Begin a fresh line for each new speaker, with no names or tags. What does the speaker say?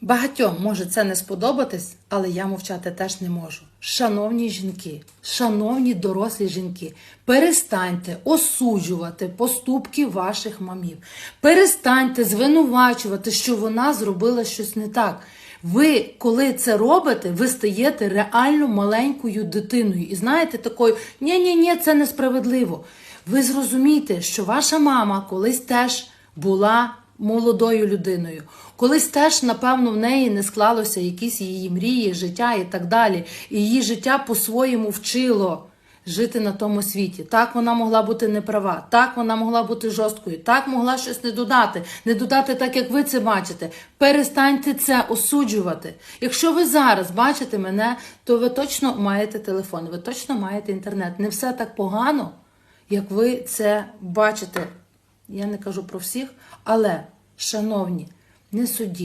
Багатьом може це не сподобатись, але я мовчати теж не можу. Шановні жінки, шановні дорослі жінки, перестаньте осуджувати поступки ваших мамів. Перестаньте звинувачувати, що вона зробила щось не так. Ви, коли це робите, ви стаєте реально маленькою дитиною. І знаєте, такою ні-ні-ні, це несправедливо. Ви зрозумієте, що ваша мама колись теж була молодою людиною. Колись теж, напевно, в неї не склалося якісь її мрії, життя і так далі. І її життя по-своєму вчило жити на тому світі. Так вона могла бути неправа, так вона могла бути жорсткою, так могла щось не додати, не додати так, як ви це бачите. Перестаньте це осуджувати. Якщо ви зараз бачите мене, то ви точно маєте телефон, ви точно маєте інтернет. Не все так погано, як ви це бачите. Я не кажу про всіх, але, шановні, не судіть.